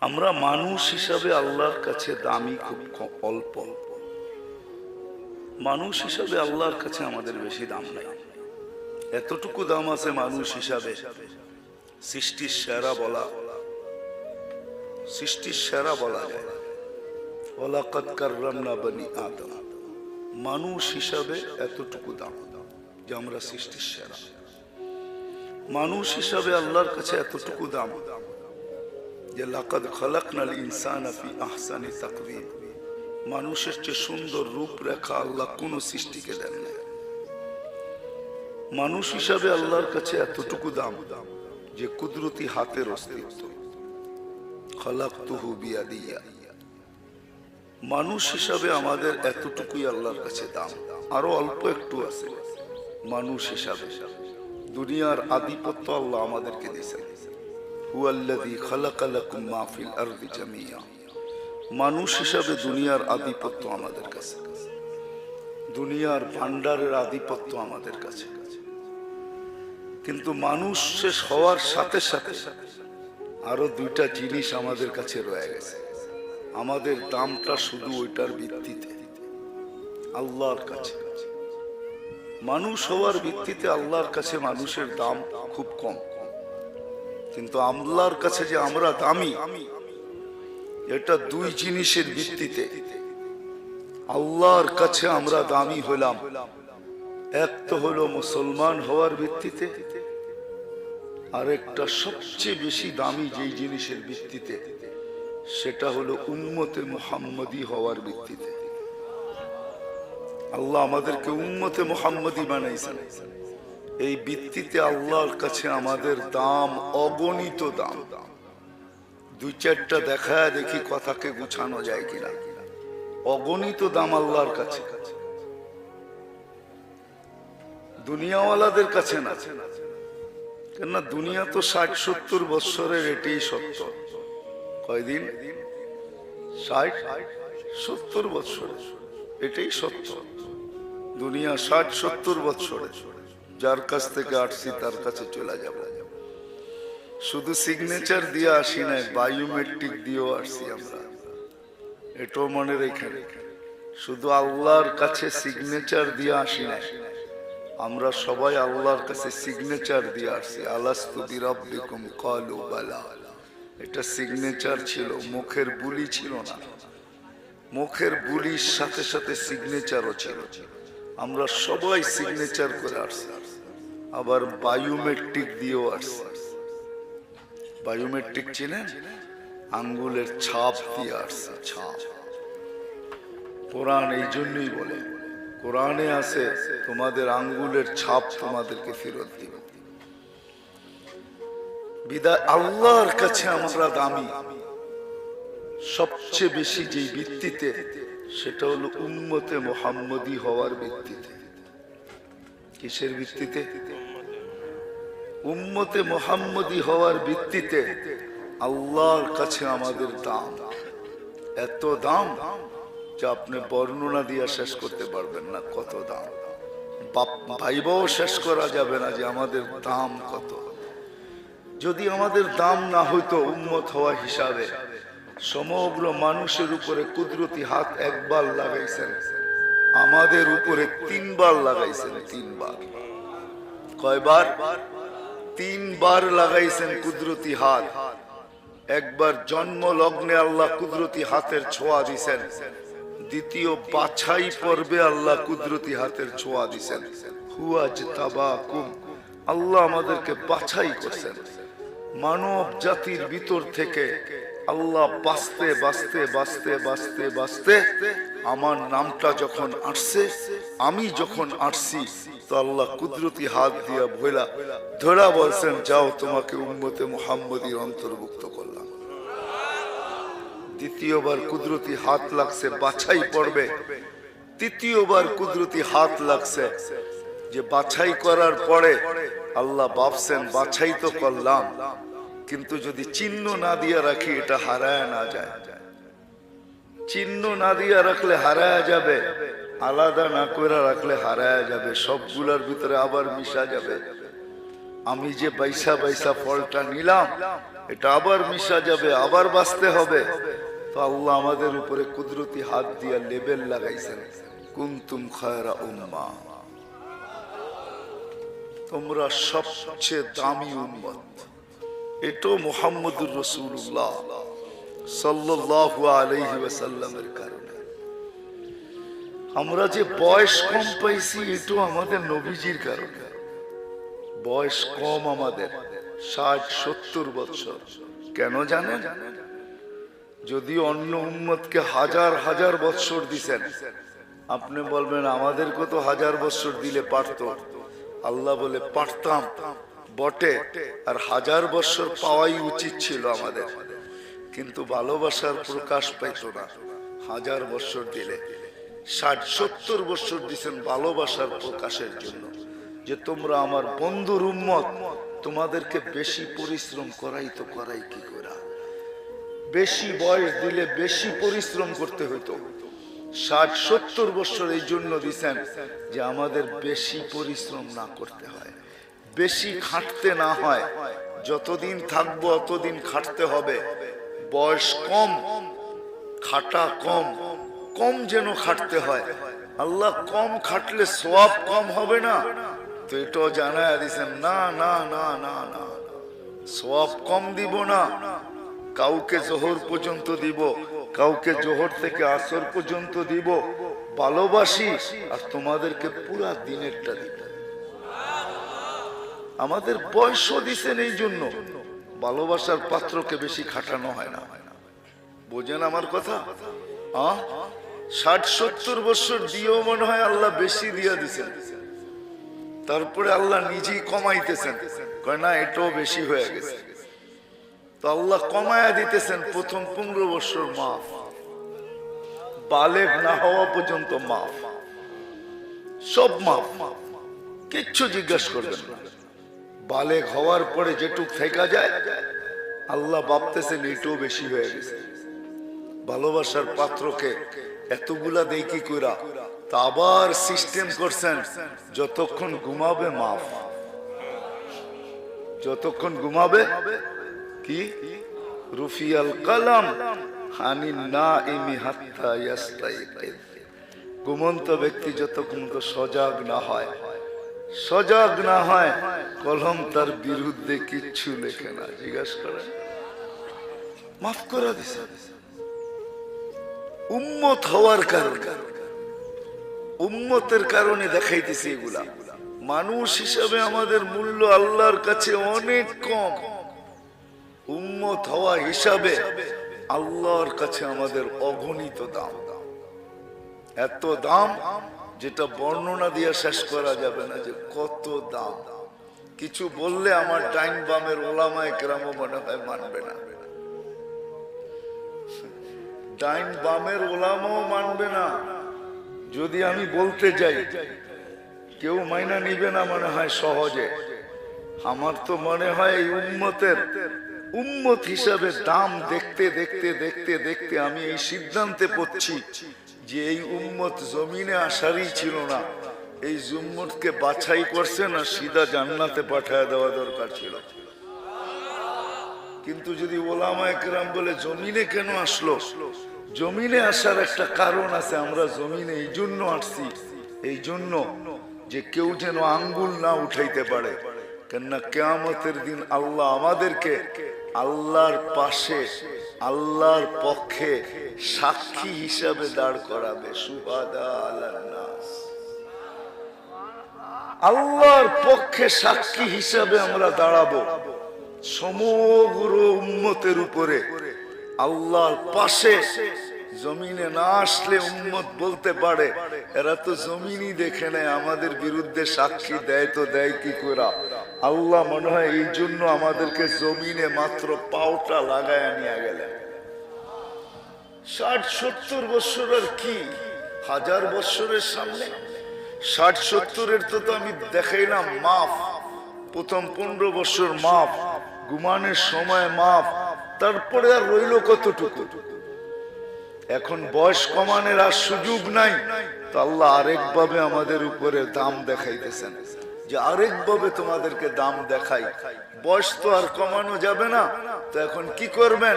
আমরা মানুষ হিসাবে আল্লাহর কাছে দামি খুব অল্প। মানুষ হিসাবে আল্লাহর কাছে আমাদের বেশি দাম নাই। এতটুকু দাম আছে মানুষ হিসাবে। সৃষ্টির সেরা বলা। সৃষ্টির সেরা বলা আদম। মানুষ হিসাবে এতটুকু দাম যে আমরা সৃষ্টির সেরা। মানুষ হিসাবে আল্লাহর কাছে এতটুকু দাম। যে লাকাদ খলাকনাল ইনসান ফি আহসানি তাকবীর মানুষের চেয়ে সুন্দর রূপরেখা আল্লাহ কোন সৃষ্টিকে দেন না। মানুষ হিসাবে আল্লাহর কাছে এতটুকু দাম দাম যে কুদরতি হাতের অস্তিত্ব। খলাকতুহু বিয়াদিয়া। মানুষ হিসাবে আমাদের এতটুকুই আল্লাহর কাছে দাম। আরও অল্প একটু আছে। মানুষ হিসাবে। দুনিয়ার আধিপত্য আল্লাহ আমাদেরকে দিয়েছেন। মানুষ হিসাবে দুনিয়ার আধিপত্য আমাদের কাছে। দুনিয়ার ভান্ডারের আধিপত্য আমাদের কাছে। কিন্তু মানুষ শেষ হওয়ার সাথে সাথে আরও দুইটা জিনিস আমাদের কাছে রয়ে গেছে। আমাদের দামটা শুধু ওইটার ভিত্তিতে। আল্লাহর কাছে। মানুষ হওয়ার ভিত্তিতে আল্লাহর কাছে মানুষের দাম খুব কম। কিন্তু আল্লাহর কাছে যে আমরা দামি, এটা দুই জিনিসের ভিত্তিতে। আল্লাহর কাছে আমরা দামি হলাম। এক তো হলো মুসলমান হওয়ার ভিত্তিতে আর একটা সবচেয়ে বেশি দামি যেই জিনিসের ভিত্তিতে, সেটা হলো উম্মতে মুহাম্মদী হওয়ার ভিত্তিতে। আল্লাহ আমাদেরকে উম্মতে মুহাম্মদী বানাইছেন। এই ভিত্তিতে আল্লাহর কাছে আমাদের দাম, অগণিত দাম। দাম দুই চারটা দেখা দেখি কথাকে গুছানো যায় কিনা। অগণিত দাম আল্লাহর কাছে। দুনিয়াওয়ালাদের কাছে না। কেননা দুনিয়া তো ষাট, সত্তর বৎসরের এটাই সত্য। কয়দিন? ষাট, সত্তর বৎসরের। এটাই সত্য। দুনিয়া ষাট, সত্তর বৎসরে যার কাছ থেকে আসছি, তার কাছে চলে যাব। শুধু সিগনেচার দিয়ে আসি নাই বায়োমেট্রিক দিয়েও আসছি আমরা। এটাও মনে রেখে শুধু আল্লাহর কাছে সিগনেচার দিয়ে আসি নাই, আমরা সবাই আল্লাহর কাছে সিগনেচার দিয়ে আসছি। আলাস্তু বিরাব্বিকুম কালু বালা। এটা সিগনেচার ছিল, মুখের বুলি ছিল না। মুখের বুলির সাথে সাথে সিগনেচারও ছিল। আমরা সবাই সিগনেচার করে আসছি। আবার বায়োমেট্রিক দিয়েও আসছি। বায়োমেট্রিক চিনেন? আঙ্গুলের ছাপ দিয়ে আসছে, ছাপ। কোরআন এই জন্যই বলে, কোরআনে আছে, তোমাদের আঙ্গুলের ছাপ তোমাদেরকে ফেরত দিবে। বিদায় আল্লাহর কাছে আমরা দামি। সবচেয়ে বেশি যে ভিত্তিতে, সেটা হলো উম্মতে মোহাম্মদী হওয়ার ভিত্তিতে। কিসের ভিত্তিতে? উম্মতে মোহাম্মদী হওয়ার ভিত্তিতে আল্লাহর কাছে আমাদের দাম। এত দাম যা আপনি বর্ণনা দিয়ে শেষ করতে পারবেন না কত দাম। বাপ, ভাইবাও শেষ করা যাবে না যে আমাদের দাম কত। যদি আমাদের দাম না হইতো উন্মত হওয়া হিসাবে, সমগ্র মানুষের উপরে কুদরতি হাত একবার লাগাইছেন। আমাদের উপরে তিনবার লাগাইছেন, তিনবার। কয়বার? তিনবার লাগাইছেন কুদরতি হাত। একবার জন্ম লগ্নে আল্লাহ কুদরতি হাতের ছোঁয়া দিছেন। দ্বিতীয় বাছাই পর্বে আল্লাহ কুদরতি হাতের ছোঁয়া দিছেন। হুয়াজ তাবাকুম আল্লাহ আমাদেরকে বাছাই করছেন। মানব জাতির ভিতর থেকে আল্লাহ বাঁচতে বাঁচতে বাঁচতে বাঁচতে বাঁচতে আমার নামটা যখন আসছে আমি যখন আসছি তো আল্লাহ কুদরতি হাত দিয়া ভোলা ধরা বলছেন, যাও তোমাকে উম্মতে মোহাম্মদীর অন্তর্ভুক্ত করলাম। দ্বিতীয়বার কুদরতি হাত লাগছে, বাছাই পড়বে। তৃতীয়বার কুদরতি হাত লাগছে, যে বাছাই করার পরে আল্লাহ ভাবছেন, বাছাই তো করলাম। কিন্তু যদি চিহ্ন না দিয়ে রাখি, এটা হারায় না যায়। চিহ্ন না দিয়ে রাখলে হারায় যাবে, আলাদা না করে রাখলে হারায় যাবে, সবগুলার ভিতরে আবার মিশা যাবে। আমি যে বাইসা বাইসা ফলটা নিলাম, এটা আবার মিশা যাবে, আবার বাঁচতে হবে। তো আল্লাহ আমাদের উপরে কুদরতি হাত দিয়া লেবেল লাগাইছেন, কুন্তুম খায়রা উম্মা। তোমরা সবচেয়ে দামি উম্মত। এটাও মোহাম্মদুর রসুল্লাহ সাল্লাল্লাহু আলাইহি ওয়াসাল্লামের কারণে। আমরা যে বয়স কম পাইছি, এটাও আমাদের নবীজির কারণে। বয়স কম আমাদের, ষাট, সত্তর বছর। কেন জানেন? যদি অন্য উম্মতকে হাজার হাজার বৎসর দিছেন, আপনি বলবেন আমাদের কত হাজার বৎসর দিলে পারত। আল্লাহ বলে, পারতাম। বটে, আর হাজার বৎসর পাওয়াই উচিত ছিল আমাদের। কিন্তু ভালোবাসার প্রকাশ পাইত না। হাজার বৎসর দিলে। ষাট, সত্তর বৎসর দিছেন ভালোবাসার প্রকাশের জন্য। যে তোমরা আমার বন্ধুর উম্মত, তোমাদেরকে বেশি পরিশ্রম করাই তো করাই কি করা? বেশি বয়স দিলে বেশি পরিশ্রম করতে হইতো। ষাট, সত্তর বছর এই জন্য দিচ্ছেন যে আমাদের বেশি পরিশ্রম না করতে হয়। বেশি খাটতে না হয়। যতদিন থাকব অতদিন খাটতে হবে। বয়স কম, খাটা কম কম যেন খাটতে হয়। আল্লাহ কম খাটলে সব কম হবে না। তো এটাও জানায় দিছেন না না না না না সব কম দিব না। কাউকে জোহর পর্যন্ত দিব, কাউকে জোহর থেকে আসর পর্যন্ত দিব। ভালোবাসি আর তোমাদেরকে পুরা দিনেরটা দিব। আমাদের বয়সও দিছেন এই জন্য। ভালোবাসার পাত্রকে বেশি খাটানো হয় না। বোঝেন আমার কথা? ষাট, সত্তর বছর দিয়েও মনে হয় আল্লাহ বেশি দিয়া দিছেন। তারপরে আল্লাহ নিজেই কমাইতেছেন। কয়, না, এটাও বেশি হয়ে গেছে। তো আল্লাহ কমায়া দিতেছেন প্রথম পনেরো বছর মাফ। বালেক না হওয়া পর্যন্ত মাফ। সব মাফ। কিচ্ছু জিজ্ঞাসা করবেন না। বালেক হওয়ার পরে যেটুক থেকে যায়, আল্লাহ ভাবতেছেন এটাও বেশি হয়ে গেছে। ভালোবাসার পাত্রকে এতগুলা কি কইরা তা আবার সিস্টেম করছেন, যতক্ষণ ঘুমাবে মাফ। যতক্ষণ ঘুমাবে, কি? রুফিয়াল কালাম হানি না ইমি হাত্তা ঘুমন্ত ব্যক্তি যতক্ষণ সজাগ না হয় সজাগ না হয়, কলম তার বিরুদ্ধে কিচ্ছু লেখে না। জিজ্ঞাসা করে মাফ করে দিছে। উম্মত হওয়ার কারণে, উম্মতের কারণে দেখাইতেছি এগুলা। মানুষ হিসাবে আমাদের মূল্য আল্লাহর কাছে অনেক কম। উম্মত হওয়া হিসাবে আল্লাহর কাছে আমাদের অগণিত দাম। এত দাম যেটা বর্ণনা দিয়ে শেষ করা যাবে না যে কত দাম। কিছু বললে আমার ডাইন বামের ওলামায় কেরামও মনে হয় মানবে না। ডাইন বামের ওলামাও মানবে না। যদি আমি বলতে যাই, কেউ মাইনা নিবে না মনে হয় সহজে। আমার তো মনে হয় এই উম্মতের, উম্মত হিসাবে দাম দেখতে দেখতে দেখতে দেখতে আমি এই সিদ্ধান্তে পড়ছি যে এই উম্মত জমিনে আসারই ছিল না, এই জুম্মতকে বাছাই করছে না, সিধা জান্নাতে পাঠায় দেওয়া দরকার ছিল। কিন্তু যদি ওলামা একরাম বলে, জমিনে কেন আসলো? জমিনে আসার একটা কারণ আছে, আমরা জমিনে এই জন্য আসছি, এই জন্য যে কেউ যেন আঙ্গুল না উঠাইতে পারে। কেননা কেয়ামতের দিন আল্লাহ আমাদেরকে আল্লাহর পাশে, আল্লাহর পক্ষে সাক্ষী হিসাবে দাঁড় করাবে। আল্লাহর পক্ষে সাক্ষী হিসাবে আমরা দাঁড়াবো। সমগ্র উন্মতের উপরে। আল্লাহর পাশে জমিনে না আসলে উম্মত বলতে পারে, এরা তো জমিনই দেখে নেয়, আমাদের বিরুদ্ধে সাক্ষী দেয় তো দেয় কি করা আল্লাহ মনে হয় এই জন্য আমাদেরকে জমিনে মাত্র পাওটা লাগায় নিয়ে গেলেন। ষাট সত্তর বৎসরের কি? হাজার বৎসরের সামনে? ষাট সত্তরের তো তো আমি দেখাই না মাফ। প্রথম পনেরো বছর মাফ, ঘুমানোর সময় মাফ, তারপরে আর রইল কতটুকু? এখন বয়স কমানোর আর সুযোগ নাই। তো আল্লাহ আরেকভাবে আমাদের উপরে দাম দেখাইতেছেন। যে আরেকভাবে তোমাদেরকে দাম দেখাই। বয়স তো আর কমানো যাবে না। তো এখন কি করবেন?